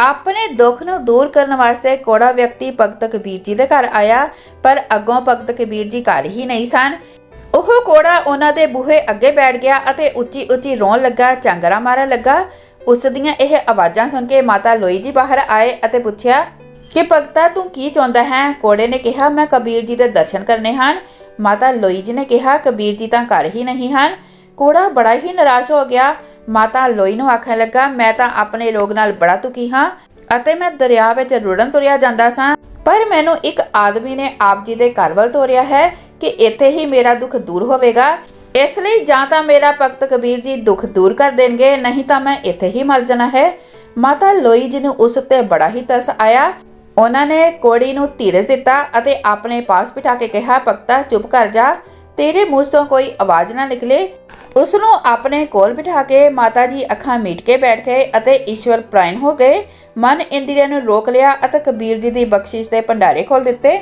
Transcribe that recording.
ਆਪਣੇ ਦੁੱਖ ਨੂੰ ਦੂਰ ਕਰਨ ਵਾਸਤੇ ਕੋੜਾ ਵਿਅਕਤੀ ਭਗਤ ਕਬੀਰ ਜੀ ਦੇ ਘਰ ਆਇਆ, ਪਰ ਅੱਗੋਂ ਭਗਤ ਕਬੀਰ ਜੀ ਘਰ ਹੀ ਨਹੀਂ ਸਨ। ਉਹ ਕੋੜਾ ਉਹਨਾਂ ਦੇ ਬੂਹੇ ਅੱਗੇ ਬੈਠ ਗਿਆ ਅਤੇ ਉੱਚੀ ਉੱਚੀ ਰੋਣ ਲੱਗਾ ਚਾਂਗਰਾ ਮਾਰਨ ਲੱਗਾ। ਉਸ ਦੀਆਂ ਇਹ ਆਵਾਜ਼ਾਂ ਸੁਣ ਕੇ ਮਾਤਾ ਲੋਈ ਜੀ ਬਾਹਰ ਆਏ ਅਤੇ ਪੁੱਛਿਆ, ਕਿ ਭਗਤਾ, ਤੂੰ ਕੀ ਚਾਹੁੰਦਾ ਹੈ? ਕੋੜੇ ਨੇ ਕਿਹਾ, ਮੈਂ ਕਬੀਰ ਜੀ ਦੇ ਦਰਸ਼ਨ ਕਰਨੇ ਹਨ। ਮਾਤਾ ਲੋਈ ਜੀ ਨੇ ਕਿਹਾ, ਕਬੀਰ ਜੀ ਤਾਂ ਘਰ ਹੀ ਨਹੀਂ ਹਨ। ਕੋੜਾ ਬੜਾ ਹੀ ਨਿਰਾਸ਼ ਹੋ ਗਿਆ। ਮਾਤਾ ਲੋਈ ਨੂੰ ਆਖਣ ਲੱਗਾ, ਮੈਂ ਤਾਂ ਆਪਣੇ ਰੋਗ ਨਾਲ ਬੜਾ ਦੁਖੀ ਹਾਂ ਅਤੇ ਮੈਂ ਦਰਿਆ ਵਿੱਚ ਰੁੜਨ ਤੁਰਿਆ ਜਾਂਦਾ ਸਾਂ, ਪਰ ਮੈਨੂੰ ਇੱਕ ਆਦਮੀ ਨੇ ਆਪ ਜੀ ਦੇ ਘਰ ਵੱਲ ਤੋਰਿਆ ਹੈ ਕਿ ਇੱਥੇ ਹੀ ਮੇਰਾ ਦੁੱਖ ਦੂਰ ਹੋਵੇਗਾ। ਇਸ ਲਈ ਜਾਂ ਤਾਂ ਮੇਰਾ ਭਗਤ ਕਬੀਰ ਜੀ ਦੁੱਖ ਦੂਰ ਕਰ ਦੇਣਗੇ, ਨਹੀਂ ਤਾਂ ਮੈਂ ਇੱਥੇ ਹੀ ਮਰ ਜਾਣਾ ਹੈ। ਮਾਤਾ ਲੋਈ ਜੀ ਨੂੰ ਉਸ ਉੱਤੇ ਬੜਾ ਹੀ ਤਰਸ ਆਇਆ। ਉਹਨਾਂ ਨੇ ਕੋੜੀ ਨੂੰ ਧੀਰਜ ਦਿੱਤਾ ਅਤੇ ਆਪਣੇ ਪਾਸ ਬਿਠਾ ਕੇ ਕਿਹਾ, ਭਗਤਾ, ਚੁੱਪ ਕਰ ਜਾ। ਤੇਰੇ ਮੂੰਹ ਤੋਂ ਕੋਈ ਆਵਾਜ਼ ਨਾ ਨਿਕਲੇ। ਉਸ ਨੂੰ ਆਪਣੇ ਕੋਲ ਬਿਠਾ ਕੇ ਮਾਤਾ ਜੀ ਅੱਖਾਂ ਮੀਟ ਕੇ ਬੈਠ ਗਏ ਅਤੇ ਈਸ਼ਵਰ ਪ੍ਰਾਇਣ ਹੋ ਗਏ। ਮਨ ਇੰਦਰੀਆਂ ਨੂੰ ਰੋਕ ਲਿਆ ਅਤੇ ਕਬੀਰ ਜੀ ਦੀ ਬਖਸ਼ਿਸ਼ ਦੇ ਭੰਡਾਰੇ ਖੋਲ ਦਿੱਤੇ।